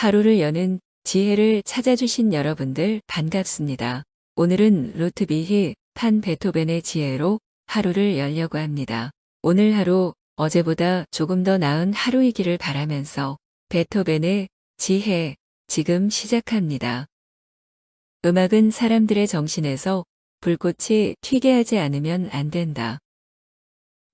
하루를 여는 지혜를 찾아주신 여러분들 반갑습니다. 오늘은 루트비히 판 베토벤의 지혜로 하루를 열려고 합니다. 오늘 하루 어제보다 조금 더 나은 하루이기를 바라면서 베토벤의 지혜 지금 시작합니다. 음악은 사람들의 정신에서 불꽃이 튀게 하지 않으면 안 된다.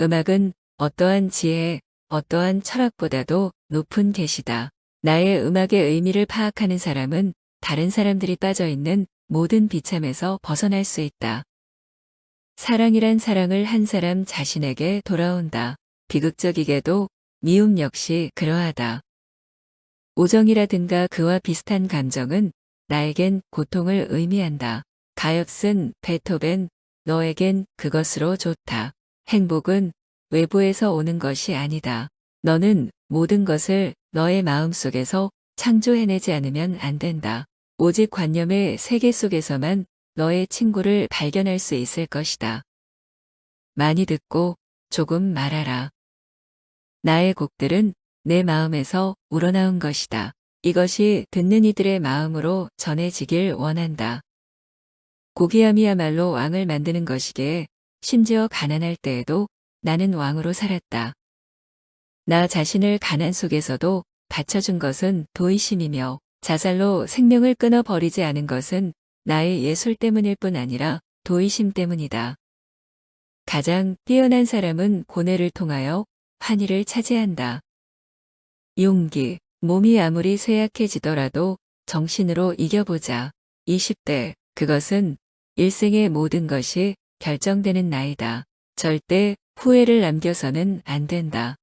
음악은 어떠한 지혜, 어떠한 철학보다도 높은 계시다. 나의 음악의 의미를 파악하는 사람은 다른 사람들이 빠져있는 모든 비참에서 벗어날 수 있다. 사랑이란 사랑을 한 사람 자신에게 돌아온다. 비극적이게도 미움 역시 그러하다. 우정이라든가 그와 비슷한 감정은 나에겐 고통을 의미한다. 가엾은 베토벤, 너에겐 그것으로 좋다. 행복은 외부에서 오는 것이 아니다. 너는 모든 것을 너의 마음 속에서 창조해내지 않으면 안 된다. 오직 관념의 세계 속에서만 너의 친구를 발견할 수 있을 것이다. 많이 듣고 조금 말하라. 나의 곡들은 내 마음에서 우러나온 것이다. 이것이 듣는 이들의 마음으로 전해지길 원한다. 고귀함이야말로 왕을 만드는 것이기에 심지어 가난할 때에도 나는 왕으로 살았다. 나 자신을 가난 속에서도 받쳐준 것은 도의심이며 자살로 생명을 끊어버리지 않은 것은 나의 예술 때문일 뿐 아니라 도의심 때문이다. 가장 뛰어난 사람은 고뇌를 통하여 환희를 차지한다. 용기, 몸이 아무리 쇠약해지더라도 정신으로 이겨보자. 20대, 그것은 일생의 모든 것이 결정되는 나이다. 절대 후회를 남겨서는 안 된다.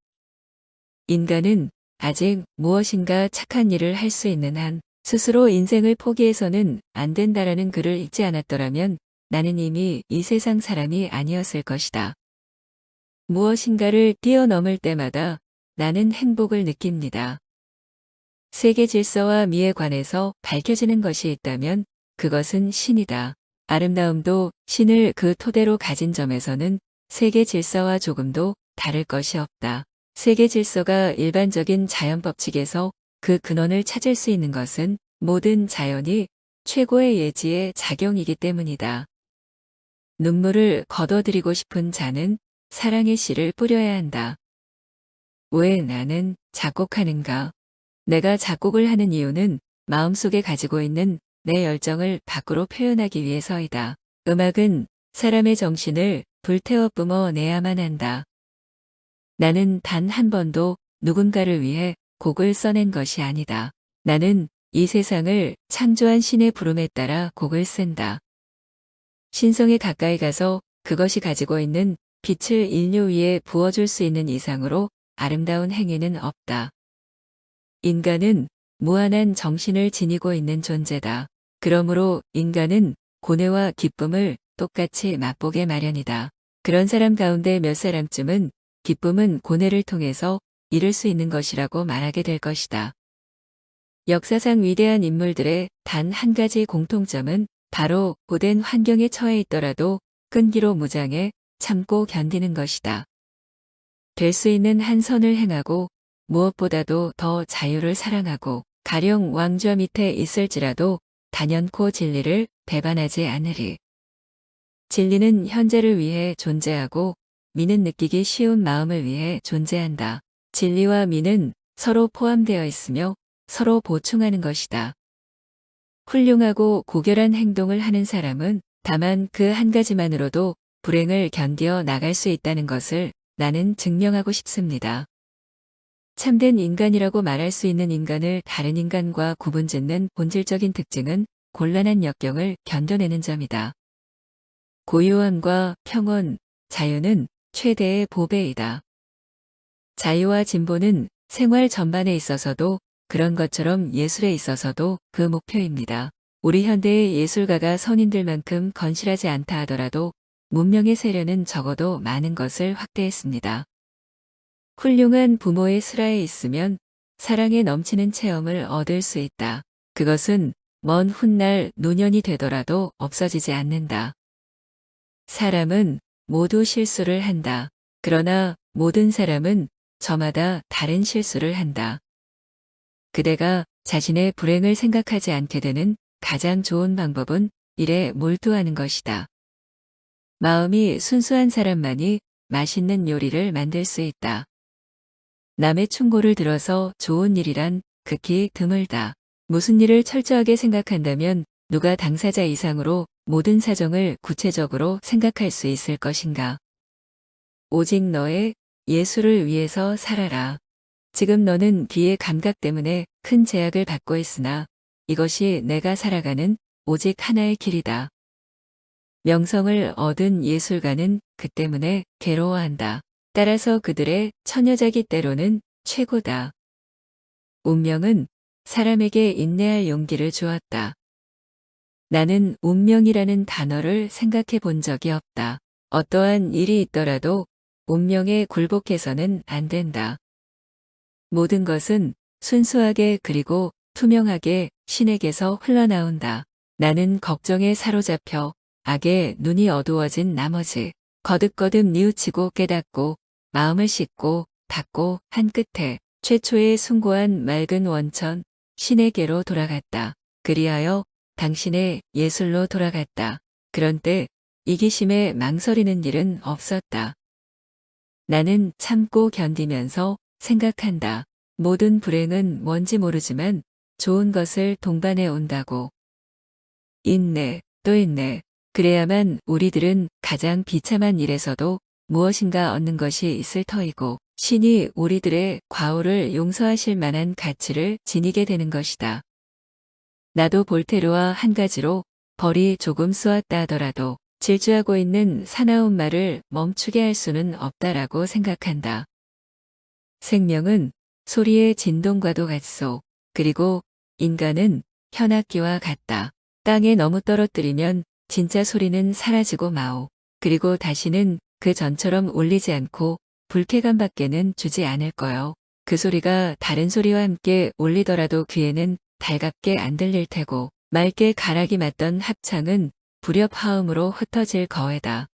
인간은 아직 무엇인가 착한 일을 할 수 있는 한 스스로 인생을 포기해서는 안 된다라는 글을 읽지 않았더라면 나는 이미 이 세상 사람이 아니었을 것이다. 무엇인가를 뛰어넘을 때마다 나는 행복을 느낍니다. 세계 질서와 미에 관해서 밝혀지는 것이 있다면 그것은 신이다. 아름다움도 신을 그 토대로 가진 점에서는 세계 질서와 조금도 다를 것이 없다. 세계 질서가 일반적인 자연 법칙에서 그 근원을 찾을 수 있는 것은 모든 자연이 최고의 예지의 작용이기 때문이다. 눈물을 걷어들이고 싶은 자는 사랑의 씨를 뿌려야 한다. 왜 나는 작곡하는가? 내가 작곡을 하는 이유는 마음속에 가지고 있는 내 열정을 밖으로 표현하기 위해서이다. 음악은 사람의 정신을 불태워 뿜어내야만 한다. 나는 단 한 번도 누군가를 위해 곡을 써낸 것이 아니다. 나는 이 세상을 창조한 신의 부름에 따라 곡을 쓴다. 신성에 가까이 가서 그것이 가지고 있는 빛을 인류 위에 부어줄 수 있는 이상으로 아름다운 행위는 없다. 인간은 무한한 정신을 지니고 있는 존재다. 그러므로 인간은 고뇌와 기쁨을 똑같이 맛보게 마련이다. 그런 사람 가운데 몇 사람쯤은 기쁨은 고뇌를 통해서 이룰 수 있는 것이라고 말하게 될 것이다. 역사상 위대한 인물들의 단 한 가지 공통점은 바로 고된 환경에 처해 있더라도 끈기로 무장해 참고 견디는 것이다. 될 수 있는 한 선을 행하고 무엇보다도 더 자유를 사랑하고 가령 왕좌 밑에 있을지라도 단연코 진리를 배반하지 않으리. 진리는 현재를 위해 존재하고 미는 느끼기 쉬운 마음을 위해 존재한다. 진리와 미는 서로 포함되어 있으며 서로 보충하는 것이다. 훌륭하고 고결한 행동을 하는 사람은 다만 그 한 가지만으로도 불행을 견디어 나갈 수 있다는 것을 나는 증명하고 싶습니다. 참된 인간이라고 말할 수 있는 인간을 다른 인간과 구분짓는 본질적인 특징은 곤란한 역경을 견뎌내는 점이다. 고요함과 평온, 자유는 최대의 보배이다. 자유와 진보는 생활 전반에 있어서도 그런 것처럼 예술에 있어서도 그 목표입니다. 우리 현대의 예술가가 선인들만큼 건실하지 않다 하더라도 문명의 세련은 적어도 많은 것을 확대했습니다. 훌륭한 부모의 슬하에 있으면 사랑에 넘치는 체험을 얻을 수 있다. 그것은 먼 훗날 노년이 되더라도 없어지지 않는다. 사람은 모두 실수를 한다. 그러나 모든 사람은 저마다 다른 실수를 한다. 그대가 자신의 불행을 생각하지 않게 되는 가장 좋은 방법은 일에 몰두하는 것이다. 마음이 순수한 사람만이 맛있는 요리를 만들 수 있다. 남의 충고를 들어서 좋은 일이란 극히 드물다. 무슨 일을 철저하게 생각한다면 누가 당사자 이상으로 모든 사정을 구체적으로 생각할 수 있을 것인가. 오직 너의 예수를 위해서 살아라. 지금 너는 귀의 감각 때문에 큰 제약을 받고 있으나 이것이 내가 살아가는 오직 하나의 길이다. 명성을 얻은 예술가는 그 때문에 괴로워한다. 따라서 그들의 처녀자기 때로는 최고다. 운명은 사람에게 인내할 용기를 주었다. 나는 운명이라는 단어를 생각해 본 적이 없다. 어떠한 일이 있더라도 운명에 굴복해서는 안 된다. 모든 것은 순수하게 그리고 투명하게 신에게서 흘러나온다. 나는 걱정에 사로잡혀 악에 눈이 어두워진 나머지 거듭거듭 뉘우치고 깨닫고 마음을 씻고 닫고 한 끝에 최초의 숭고한 맑은 원천 신에게로 돌아갔다. 그리하여 당신의 예술로 돌아갔다. 그런 때 이기심에 망설이는 일은 없었다. 나는 참고 견디면서 생각한다. 모든 불행은 뭔지 모르지만 좋은 것을 동반해 온다고. 인내, 또 인내. 그래야만 우리들은 가장 비참한 일에서도 무엇인가 얻는 것이 있을 터이고 신이 우리들의 과오를 용서하실 만한 가치를 지니게 되는 것이다. 나도 볼테르와 한 가지로 벌이 조금 쏘았다 하더라도 질주하고 있는 사나운 말을 멈추게 할 수는 없다라고 생각한다. 생명은 소리의 진동과도 같소. 그리고 인간은 현악기와 같다. 땅에 너무 떨어뜨리면 진짜 소리는 사라지고 마오. 그리고 다시는 그 전처럼 울리지 않고 불쾌감 밖에는 주지 않을 거요. 그 소리가 다른 소리와 함께 울리더라도 귀에는 달갑게 안 들릴 테고 맑게 가락이 맞던 합창은 불협화음으로 흩어질 거에다.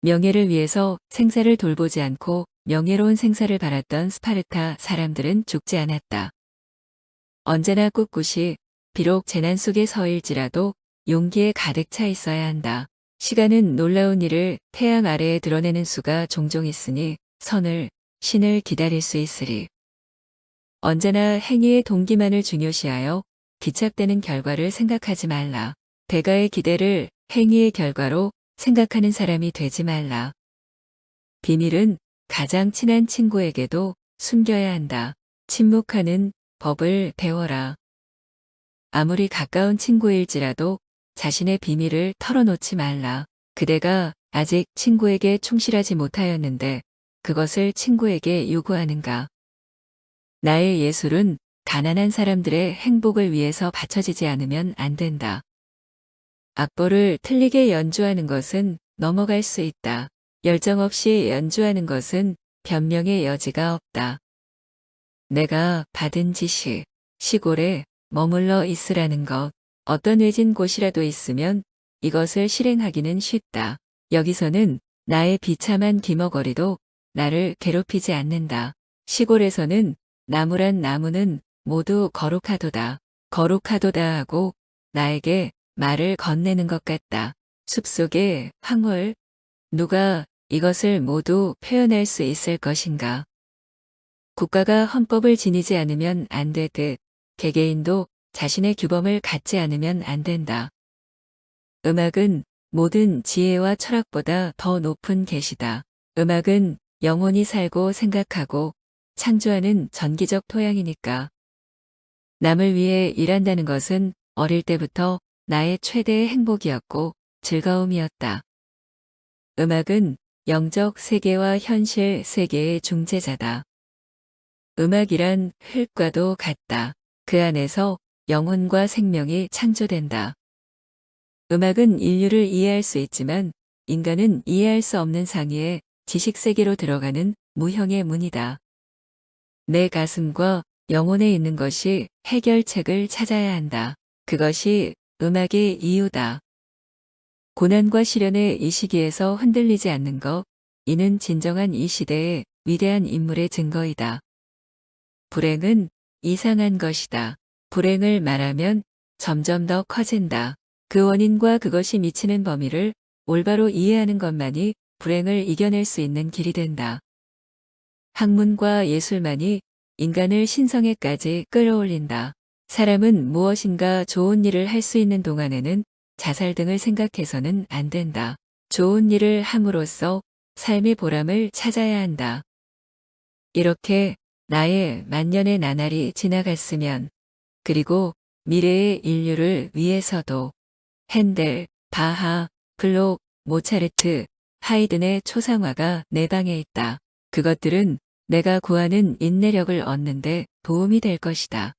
명예를 위해서 생사를 돌보지 않고 명예로운 생사를 바랐던 스파르타 사람들은 죽지 않았다. 언제나 꿋꿋이 비록 재난 속에 서일지라도 용기에 가득 차 있어야 한다. 시간은 놀라운 일을 태양 아래에 드러내는 수가 종종 있으니 선을, 신을 기다릴 수 있으리. 언제나 행위의 동기만을 중요시하여 기착되는 결과를 생각하지 말라. 대가의 기대를 행위의 결과로 생각하는 사람이 되지 말라. 비밀은 가장 친한 친구에게도 숨겨야 한다. 침묵하는 법을 배워라. 아무리 가까운 친구일지라도 자신의 비밀을 털어놓지 말라. 그대가 아직 친구에게 충실하지 못하였는데 그것을 친구에게 요구하는가. 나의 예술은 가난한 사람들의 행복을 위해서 바쳐지지 않으면 안 된다. 악보를 틀리게 연주하는 것은 넘어갈 수 있다. 열정 없이 연주하는 것은 변명의 여지가 없다. 내가 받은 지시, 시골에 머물러 있으라는 것, 어떤 외진 곳이라도 있으면 이것을 실행하기는 쉽다. 여기서는 나의 비참한 기머거리도 나를 괴롭히지 않는다. 시골에서는 나무란 나무는 모두 거룩하도다. 거룩하도다 하고 나에게 말을 건네는 것 같다. 숲속의 황홀, 누가 이것을 모두 표현할 수 있을 것인가? 국가가 헌법을 지니지 않으면 안 되듯 개개인도 자신의 규범을 갖지 않으면 안 된다. 음악은 모든 지혜와 철학보다 더 높은 계시다. 음악은 영원히 살고 생각하고 창조하는 전기적 토양이니까. 남을 위해 일한다는 것은 어릴 때부터 나의 최대의 행복이었고 즐거움이었다. 음악은 영적 세계와 현실 세계의 중재자다. 음악이란 흙과도 같다. 그 안에서 영혼과 생명이 창조된다. 음악은 인류를 이해할 수 있지만 인간은 이해할 수 없는 상위의 지식 세계로 들어가는 무형의 문이다. 내 가슴과 영혼에 있는 것이 해결책을 찾아야 한다. 그것이 음악의 이유다. 고난과 시련의 이 시기에서 흔들리지 않는 것, 이는 진정한 이 시대의 위대한 인물의 증거이다. 불행은 이상한 것이다. 불행을 말하면 점점 더 커진다. 그 원인과 그것이 미치는 범위를 올바로 이해하는 것만이 불행을 이겨낼 수 있는 길이 된다. 학문과 예술만이 인간을 신성에까지 끌어올린다. 사람은 무엇인가 좋은 일을 할 수 있는 동안에는 자살 등을 생각해서는 안 된다. 좋은 일을 함으로써 삶의 보람을 찾아야 한다. 이렇게 나의 만년의 나날이 지나갔으면 그리고 미래의 인류를 위해서도 핸델, 바하, 블록, 모차르트, 하이든의 초상화가 내 방에 있다. 그것들은 내가 구하는 인내력을 얻는데 도움이 될 것이다.